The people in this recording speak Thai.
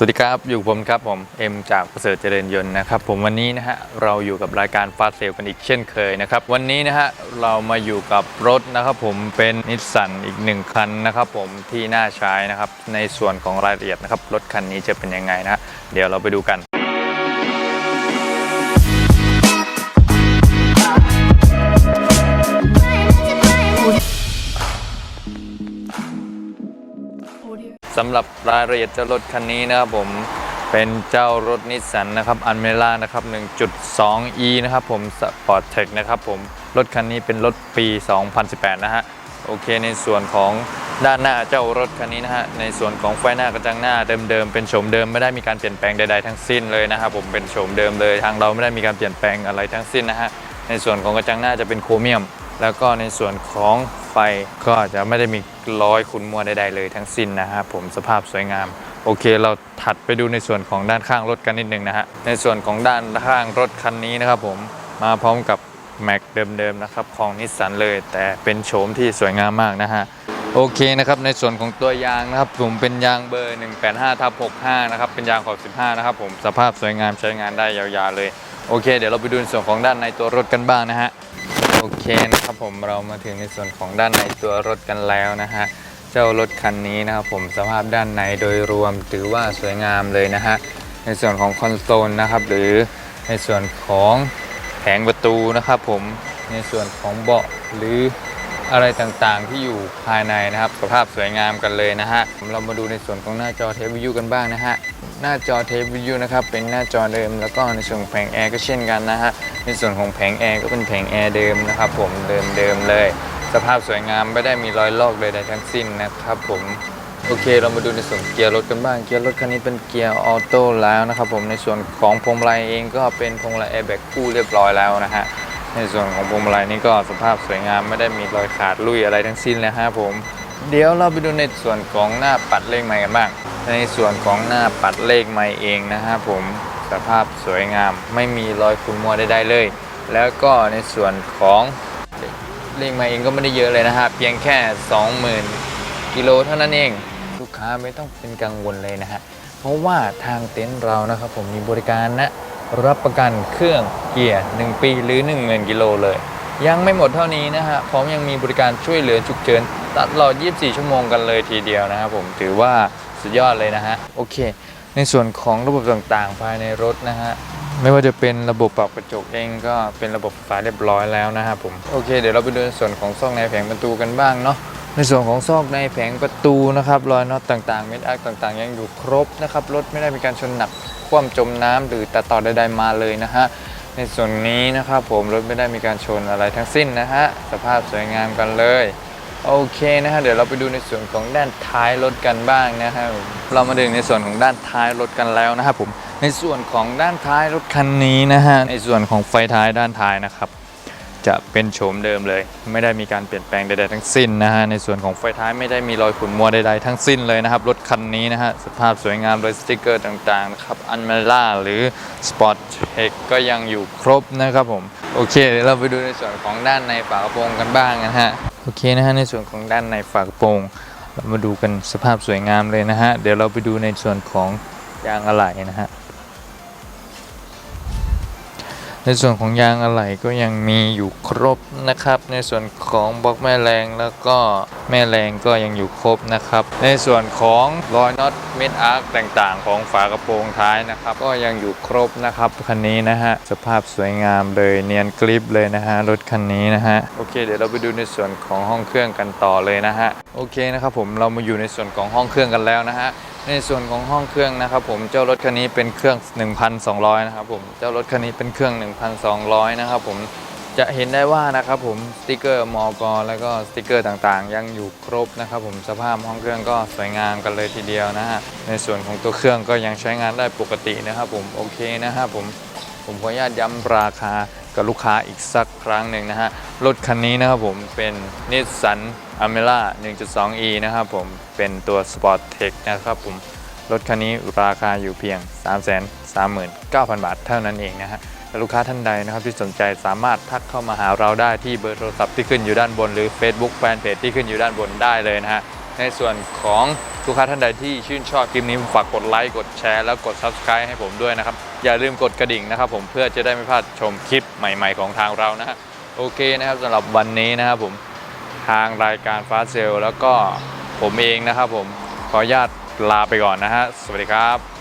สวัสดีครับ อยู่ผมครับผมเอ็มจากประเสริฐเจริญยนต์นะครับผมวันนี้นะฮะเราอยู่กับรายการฟาสเซลกันอีกเช่นเคยนะครับวันนี้นะฮะเรามาอยู่กับรถนะครับผมเป็นนิสสันอีกหนึ่งคันนะครับผมที่น่าใช้นะครับในส่วนของรายละเอียดนะครับรถคันนี้จะเป็นยังไงนะเดี๋ยวเราไปดูกัน สำหรับรายละเอียดเจ้ารถคันนี้นะครับผมเป็นเจ้ารถนิสสันนะครับอันเมล่านะครับ 1.2e นะครับผมสปอร์ตเทคนะครับผมรถคันนี้เป็นรถปี 2018 นะฮะโอเคในส่วนของด้านหน้าเจ้ารถคันนี้นะฮะในส่วนของไฟหน้ากระจังหน้าเดิมๆเป็นโฉมเดิมไม่ได้มีการเปลี่ยนแปลงใดๆทั้งสิ้นเลยนะครับผมเป็นโฉมเดิมเลยทางเราไม่ได้มีการเปลี่ยนแปลงอะไรทั้งสิ้นนะฮะในส่วนของกระจังหน้าจะเป็นโครเมียม แล้วก็ในส่วนของ ไฟก็จะไม่ได้มีรอยขุนมัวใดๆเลยทั้งสิ้นนะครับผมสภาพสวยงาม โอเคเราถัดไปดูในส่วนของด้านข้างรถกันนิดนึงนะฮะในส่วนของด้านข้างรถคันนี้นะครับผมมาพร้อมกับแม็กเดิมๆนะครับของนิสสันเลย แต่เป็นโฉมที่สวยงามมากนะฮะโอเคนะครับในส่วนของตัวยางนะครับผมเป็นยางเบอร์ 185ทับ65นะครับเป็นยางขอบ15นะครับผมสภาพสวยงามใช้งานได้ยาวๆเลยโอเค เดี๋ยวเราไปดูในส่วนของด้านในตัวรถกันบ้างนะฮะ โอเคนะครับผมเรามาถึงในส่วนของด้านในตัวรถกันแล้วนะฮะเจ้ารถคันนี้นะครับผมสภาพด้านในโดยรวมถือว่าสวยงามเลยนะฮะในส่วนของคอนโซลนะครับหรือในส่วนของแผงประตูนะครับผมในส่วนของเบาะหรืออะไรต่างๆที่อยู่ภายในนะครับสภาพสวยงามกันเลยนะฮะเรามาดูในส่วนของหน้าจอเทปวิวกันบ้างนะฮะหน้าจอเทปวิวนะครับเป็นหน้าจอเดิมแล้วก็ในส่วนแผงแอร์ก็เช่นกันนะฮะ ในส่วนของแผงแอร์ก็เป็นแผงแอร์เดิมนะครับผมเดิมๆเลย สภาพสวยงามไม่ได้มีรอยลอกใดทั้งสิ้นนะครับ ผมโอเค เรามาดูในส่วนเกียร์รถกันบ้าง เกียร์รถคันนี้เป็นเกียร์ออโต้แล้วนะครับผมในส่วนของพวงมาลัยเองก็เป็นพวงมาลัยแอร์แบ็กคู่เรียบร้อยแล้วนะฮะในส่วนของพวงมาลัยนี้ก็สภาพสวยงามไม่ได้มีรอยขาดลุยอะไรทั้งสิ้นเลยฮะผมเดี๋ยวเราไปดูในส่วนของหน้าปัดเลขไม้กันบ้าง ในส่วนของหน้าปัดเลขไม้เองนะฮะผม สภาพสวยงาม ไม่มีรอยขุ่นมัวใดๆเลย แล้วก็ในส่วนของเลขไม้เองก็ไม่ได้เยอะเลยนะฮะเพียงแค่ 20,000 กิโลเท่านั้นเอง ลูกค้าไม่ต้องเป็นกังวลเลยนะฮะเพราะว่าทางเต็นท์เรานะครับผมมีบริการนะ รับประกันเครื่องเกียร์ 1 ปีหรือ 10,000 กิโลเลย ยังไม่หมดเท่านี้นะฮะพร้อมยังมีบริการช่วยเหลือฉุกเฉินตลอด 24 ชั่วโมงกันเลยทีเดียวนะครับผมถือว่าสุดยอดเลยนะฮะโอเค ในส่วนของระบบต่างๆ ภายในรถนะฮะไม่ว่าจะเป็นระบบปรับกระจกเองก็เป็นระบบไฟฟ้าเรียบร้อยแล้วนะครับผมโอเคเดี๋ยวเราไปดูในส่วนของซอกในแผงประตูกันบ้างเนาะในส่วนของซอกในแผงประตูนะครับรอยน็อตต่างๆเม็ดอาร์คต่างๆ ยังอยู่ครบนะครับรถไม่ได้มีการชนหนักคว่ำจมน้ำหรือตัดต่อใดๆมาเลยนะฮะในส่วนนี้นะครับผมรถไม่ได้มีการชนอะไรทั้งสิ้นนะฮะสภาพสวยงามกันเลย โอเคนะฮะเดี๋ยวเราไปดูในส่วนของด้านท้ายรถกันบ้างนะฮะเรามาดูในส่วนของด้านท้ายรถกันแล้วนะครับผมในส่วนของด้านท้ายรถคันนี้นะฮะในส่วนของไฟท้ายด้านท้ายนะครับจะเป็นโฉมเดิมเลย ไม่ได้มีการเปลี่ยนแปลงใดๆทั้งสิ้นนะฮะในส่วนของไฟท้ายไม่ได้มีรอยขุ่นมัวใดๆทั้งสิ้นเลยนะครับรถคันนี้นะฮะสภาพสวยงามโดยสติกเกอร์ต่างๆนะครับอันเมล่าหรือ Sport Tech ก็ยังอยู่ครบนะครับผมโอเคเดี๋ยวเราไปดูในส่วนของด้านในฝากระโปรงกันบ้างนะฮะ โอเคนะฮะในส่วนของด้านในฝากระโปรงเรามาดูกันสภาพสวยงามเลยนะฮะเดี๋ยวเราไปดูในส่วนของยางอะไหล่นะฮะ ในส่วนของยางอะไหล่ก็ยังมีอยู่ครบนะครับ ในส่วนของบล็อกแม่แรงแล้วก็แม่แรงก็ยังอยู่ครบนะครับ ในส่วนของรอยน็อตเม็ดอาร์คต่างๆ ของฝากระโปรงท้ายนะครับ ก็ยังอยู่ครบนะครับคันนี้นะฮะสภาพสวยงามเลยเนียนกริบเลยนะฮะรถคันนี้นะฮะโอเค เดี๋ยวเราไปดูในส่วนของห้องเครื่องกันต่อเลยนะฮะโอเคนะครับผมเรามาอยู่ในส่วนของห้องเครื่องกันแล้วนะฮะ ในส่วนของห้องเครื่องนะครับผมเจ้ารถคันนี้เป็นเครื่อง 1,200 นะครับผมเจ้ารถคันนี้เป็นเครื่อง 1,200 นะครับผมจะเห็นได้ว่านะครับผมสติกเกอร์มอกแล้วก็สติกเกอร์ต่างๆ ยังอยู่ครบนะครับผมสภาพห้องเครื่องก็สวยงามกันเลยทีเดียวนะฮะในส่วนของตัวเครื่องก็ยังใช้งานได้ปกตินะครับผมโอเคนะครับผมผมขออนุญาตย้ำราคา กับลูกค้าอีกสักครั้งหนึ่งนะฮะ รถคันนี้นะครับผมเป็นนิสสันอเมล่า 1.2e นะครับผมเป็นตัว Sport Tech นะครับผม รถคันนี้ราคาอยู่เพียง 339,000 บาทเท่านั้นเองนะฮะละลูกค้าท่านใดนะครับที่สนใจสามารถทักเข้ามาหาเราได้ที่เบอร์โทรศัพท์ที่ขึ้นอยู่ด้านบน หรือ Facebook Fanpage ที่ขึ้นอยู่ด้านบนได้เลยนะฮะในส่วนของ ลูกค้าท่านใดที่ชื่นชอบคลิปนี้ฝากกดไลค์กดแชร์แล้วกด Subscribe ให้ผมด้วยนะครับ อย่าลืมกดกระดิ่งนะครับผมเพื่อจะได้ไม่พลาดชมคลิปใหม่ ๆ ของทางเรานะฮะโอเคนะครับสำหรับวันนี้นะครับผมทางรายการฟาเซลแล้วก็ผมเองนะครับผมขออนุญาตลาไปก่อนนะฮะสวัสดีครับ